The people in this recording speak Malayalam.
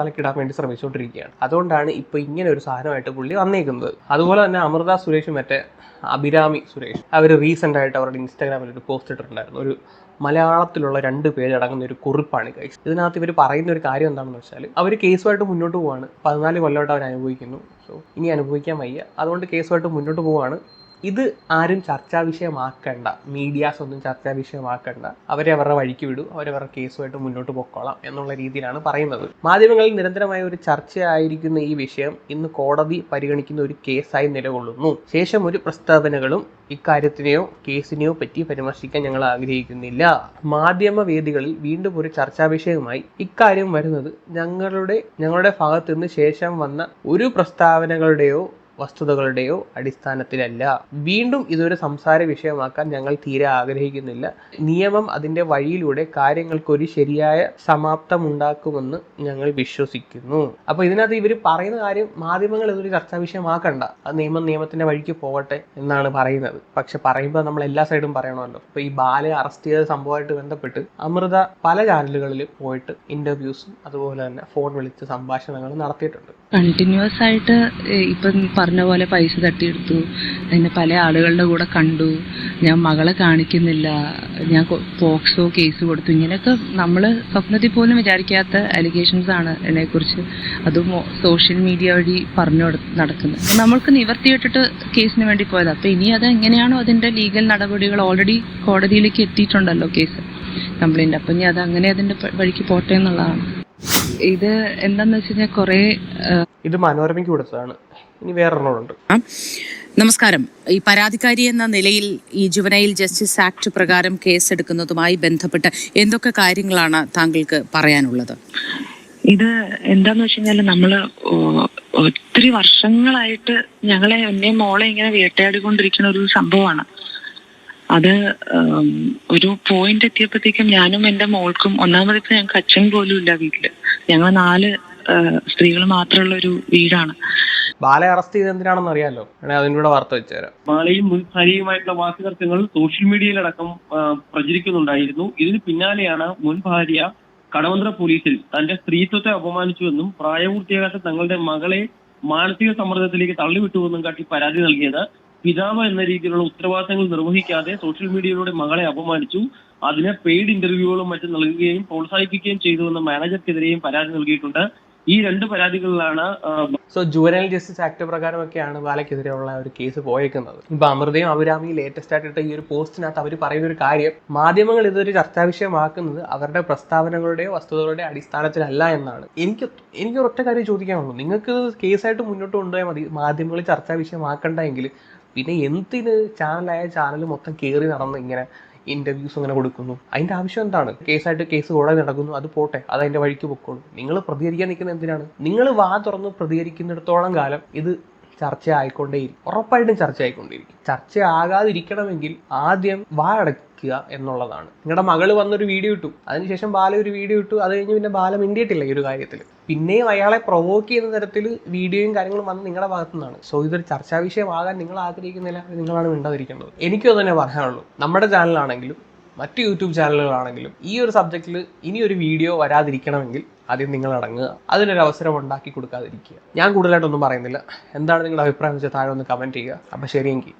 തലക്കിടാൻ വേണ്ടി ശ്രമിച്ചുകൊണ്ടിരിക്കുകയാണ്. അതുകൊണ്ടാണ് ഇപ്പൊ ഇങ്ങനെ ഒരു സാധനമായിട്ട് പുള്ളി വന്നേക്കുന്നത്. അതുപോലെ തന്നെ അമൃത സുരേഷും മറ്റേ അഭിരാമി സുരേഷ് അവർ റീസെന്റ് ആയിട്ട് അവരുടെ ഇൻസ്റ്റാഗ്രാമിൽ ഒരു പോസ്റ്റ് ഇട്ടിട്ടുണ്ടായിരുന്നു. ഒരു മലയാളത്തിലുള്ള രണ്ട് പേരടങ്ങുന്ന ഒരു കുറിപ്പാണ് കൈസ് ഇതിനകത്ത് ഇവർ പറയുന്ന ഒരു കാര്യം എന്താണെന്ന് വെച്ചാൽ അവർ കേസുമായിട്ട് മുന്നോട്ട് പോവാണ്. പതിനാല് കൊല്ലമായിട്ട് അവർ അനുഭവിക്കുന്നു. സോ ഇനി അനുഭവിക്കാൻ വയ്യ. അതുകൊണ്ട് കേസുമായിട്ട് മുന്നോട്ട് പോവാണ്. ഇത് ആരും ചർച്ചാ വിഷയമാക്കണ്ട. മീഡിയാസ് ഒന്നും ചർച്ചാ വിഷയമാക്കണ്ട. അവരെ അവരുടെ വഴിക്ക് വിടൂ. അവരവരുടെ കേസുമായിട്ട് മുന്നോട്ട് പൊക്കോളാം എന്നുള്ള രീതിയിലാണ് പറയുന്നത്. മാധ്യമങ്ങളിൽ നിരന്തരമായ ഒരു ചർച്ചയായിരിക്കുന്ന ഈ വിഷയം ഇന്ന് കോടതി പരിഗണിക്കുന്ന ഒരു കേസായി നിലകൊള്ളുന്നു. ശേഷം ഒരു പ്രസ്താവനകളും ഇക്കാര്യത്തിനെയോ കേസിനെയോ പറ്റി പരാമർശിക്കാൻ ഞങ്ങൾ ആഗ്രഹിക്കുന്നില്ല. മാധ്യമ വേദികളിൽ വീണ്ടും ഒരു ചർച്ചാ വിഷയമായി ഇക്കാര്യം വരുന്നത് ഞങ്ങളുടെ ഞങ്ങളുടെ ഭാഗത്തു നിന്ന് ശേഷം വന്ന ഒരു പ്രസ്താവനകളുടെയോ വസ്തുതകളുടെയോ അടിസ്ഥാനത്തിലല്ല. വീണ്ടും ഇതൊരു സംസാര വിഷയമാക്കാൻ ഞങ്ങൾ തീരെ ആഗ്രഹിക്കുന്നില്ല. നിയമം അതിന്റെ വഴിയിലൂടെ കാര്യങ്ങൾക്ക് ഒരു ശരിയായ സമാപ്തമുണ്ടാക്കുമെന്ന് ഞങ്ങൾ വിശ്വസിക്കുന്നു. അപ്പൊ ഇതിനകത്ത് ഇവർ പറയുന്ന കാര്യം മാധ്യമങ്ങൾ ഇതൊരു ചർച്ചാ വിഷയമാക്കണ്ട. നിയമം നിയമത്തിന്റെ വഴിക്ക് പോകട്ടെ എന്നാണ് പറയുന്നത്. പക്ഷെ പറയുമ്പോൾ നമ്മൾ എല്ലാ സൈഡും പറയണമല്ലോ. ഇപ്പൊ ഈ ബാലയെ അറസ്റ്റ് ചെയ്ത സംഭവമായിട്ട് ബന്ധപ്പെട്ട് അമൃത പല ചാനലുകളിൽ പോയിട്ട് ഇന്റർവ്യൂസും അതുപോലെ തന്നെ ഫോൺ വിളിച്ച് സംഭാഷണങ്ങളും നടത്തിയിട്ടുണ്ട്. കണ്ടിന്യൂസ് ആയിട്ട് ഇപ്പം പറഞ്ഞ പോലെ പൈസ തട്ടിയെടുത്തു. എന്നെ പല ആളുകളുടെ കൂടെ കണ്ടു. ഞാൻ മകളെ കാണിക്കുന്നില്ല. ഞാൻ പോക്സോ കേസ് കൊടുത്തു. ഇങ്ങനെയൊക്കെ നമ്മൾ സ്വപ്നത്തിൽ പോലും വിചാരിക്കാത്ത അലിഗേഷൻസ് ആണ് എന്നെക്കുറിച്ച് അതും സോഷ്യൽ മീഡിയ വഴി പറഞ്ഞു നടക്കുന്നത്. നമ്മൾക്ക് നിവർത്തിയിട്ടിട്ട് കേസിന് വേണ്ടി പോയത്. അപ്പൊ ഇനി അത് എങ്ങനെയാണോ അതിന്റെ ലീഗൽ നടപടികൾ ഓൾറെഡി കോടതിയിലേക്ക് എത്തിയിട്ടുണ്ടല്ലോ കേസ്. കംപ്ലൈന്റ്. അപ്പൊ ഇനി അത് അങ്ങനെ അതിന്റെ വഴിക്ക് പോട്ടെ എന്നുള്ളതാണ്. ഇത് എന്താന്ന് വെച്ച് കഴിഞ്ഞാൽ കുറെ ഇത് മനോരമയ്ക്ക് കൊടുത്തതാണ്. ഇനി വേറൊരെണ്ണമുണ്ട്. നമസ്കാരം. ഈ പരാതിക്കാരി എന്ന നിലയിൽ ഈ ജുവനൈൽ ജസ്റ്റിസ് ആക്ട് പ്രകാരം കേസെടുക്കുന്നതുമായി ബന്ധപ്പെട്ട് എന്തൊക്കെ കാര്യങ്ങളാണ് താങ്കൾക്ക് പറയാനുള്ളത്? ഇത് എന്താന്ന് വെച്ച് കഴിഞ്ഞാൽ നമ്മൾ ഒത്തിരി വർഷങ്ങളായിട്ട് ഞങ്ങളെ എന്നെ മോളെ ഇങ്ങനെ വേട്ടയാടിക്കൊണ്ടിരിക്കുന്ന ഒരു സംഭവമാണ്. അത് ഒരു പോയിന്റ് എത്തിയപ്പോഴത്തേക്കും ഞാനും എന്റെ മോൾക്കും ഒന്നാമതിപ്പോ ഞങ്ങൾക്ക് അച്ഛൻ പോലും ഇല്ല വീട്ടിൽ. ഞങ്ങൾ നാല് സ്ത്രീകൾ മാത്രമുള്ള ഒരു വീടാണ്. ബാലെ അറസ്റ്റ് ചെയ്ത് എന്തിനാണെന്ന് അറിയാലോ? അതിനൂടെ അതിന്റെ കൂടെ വാർത്ത വെച്ചുതരാം ബാലയും ഭാര്യയുമായിട്ടുള്ള വാക്കുതർക്കങ്ങൾ സോഷ്യൽ മീഡിയയിലടക്കം അടക്കം പ്രചരിക്കുന്നുണ്ടായിരുന്നു. ഇതിന് പിന്നാലെയാണ് മുൻ ഭാര്യ കടവന്ത്ര പോലീസിൽ തന്റെ സ്ത്രീത്വത്തെ അപമാനിച്ചുവെന്നും പ്രായപൂർത്തിയാകാത്ത തങ്ങളുടെ മകളെ മാനസിക സമ്മർദ്ദത്തിലേക്ക് തള്ളിവിട്ടുവെന്നും കാട്ടി പരാതി നൽകിയത് പിതാവ് എന്ന രീതിയിലുള്ള ഉത്തരവാദിത്തങ്ങൾ നിർവഹിക്കാതെ സോഷ്യൽ മീഡിയയിലൂടെ മകളെ അപമാനിച്ചു. അതിന് പെയ്ഡ് ഇന്റർവ്യൂകളും മറ്റും നൽകുകയും പ്രോത്സാഹിപ്പിക്കുകയും ചെയ്തുവെന്ന മാനേജർക്കെതിരെയും പരാതി നൽകിയിട്ടുണ്ട്. ഈ രണ്ട് പരാതികളിലാണ് സോ ജുവനൽ ജസ്റ്റിസ് ആക്ട് പ്രകാരമൊക്കെയാണ് ബാലയ്ക്കെതിരെയുള്ള ഒരു കേസ് പോയേക്കുന്നത്. ഇപ്പൊ അമൃതയും അഭിരാമിയും ലേറ്റസ്റ്റ് ആയിട്ട് ഈ ഒരു പോസ്റ്റിനകത്ത് അവർ പറയുന്ന ഒരു കാര്യം മാധ്യമങ്ങൾ ഇതൊരു ചർച്ചാ വിഷയമാക്കുന്നത് അവരുടെ പ്രസ്താവനകളുടെയോ വസ്തുതകളുടെ അടിസ്ഥാനത്തിലല്ല എന്നാണ്. എനിക്ക് എനിക്ക് ഒറ്റ കാര്യം ചോദിക്കാനുള്ളൂ നിങ്ങൾക്ക് കേസായിട്ട് മുന്നോട്ട് കൊണ്ടുപോയാൽ മതി. മാധ്യമങ്ങൾ ചർച്ചാ വിഷയമാക്കണ്ടെങ്കിൽ പിന്നെ എന്തിന് ചാനലായ ചാനൽ മൊത്തം കയറി നടന്ന് ഇങ്ങനെ ഇന്റർവ്യൂസ് അങ്ങനെ കൊടുക്കുന്നു? അതിന്റെ ആവശ്യം എന്താണ്? കേസായിട്ട് കേസ് കൂടാതെ നടക്കുന്നു അത് പോട്ടെ അത് അതിന്റെ വഴിക്ക് പൊക്കോളൂ. നിങ്ങൾ പ്രതികരിക്കാൻ നിൽക്കുന്ന എന്തിനാണ്? നിങ്ങൾ വാ തുറന്ന് പ്രതികരിക്കുന്നിടത്തോളം കാലം ഇത് ചർച്ച ആയിക്കൊണ്ടേയിരിക്കും ഉറപ്പായിട്ടും ചർച്ച ആയിക്കൊണ്ടേയിരിക്കും ചർച്ച ആകാതിരിക്കണമെങ്കിൽ ആദ്യം വാ അടയ്ക്കുക എന്നുള്ളതാണ്. നിങ്ങളുടെ മകൾ വന്നൊരു വീഡിയോ ഇട്ടു. അതിനുശേഷം ബാല ഒരു വീഡിയോ ഇട്ടു. അത് കഴിഞ്ഞ് പിന്നെ ബാലം മിണ്ടിയിട്ടില്ല ഈ ഒരു കാര്യത്തിൽ പിന്നെയും അയാളെ പ്രൊവോക്ക് ചെയ്യുന്ന തരത്തിൽ വീഡിയോയും കാര്യങ്ങളും വന്ന് നിങ്ങളുടെ ഭാഗത്തു നിന്നാണ് സോ ഇതൊരു ചർച്ചാ വിഷയമാകാൻ നിങ്ങൾ ആഗ്രഹിക്കുന്നില്ല നിങ്ങളാണ് മിണ്ടാതിരിക്കേണ്ടത്. എനിക്കും തന്നെ പറയാനുള്ളൂ. നമ്മുടെ ചാനലാണെങ്കിലും മറ്റ് യൂട്യൂബ് ചാനലുകളാണെങ്കിലും ഈ ഒരു സബ്ജക്റ്റിൽ ഇനി ഒരു വീഡിയോ വരാതിരിക്കണമെങ്കിൽ ആദ്യം നിങ്ങൾ അടങ്ങുക. അതിനൊരു അവസരം ഉണ്ടാക്കി കൊടുക്കാതിരിക്കുക. ഞാൻ കൂടുതലായിട്ടൊന്നും പറയുന്നില്ല. എന്താണ് നിങ്ങളുടെ അഭിപ്രായം വെച്ചാൽ താഴെ ഒന്ന് കമന്റ് ചെയ്യുക. അപ്പോൾ ശരിയെങ്കിൽ.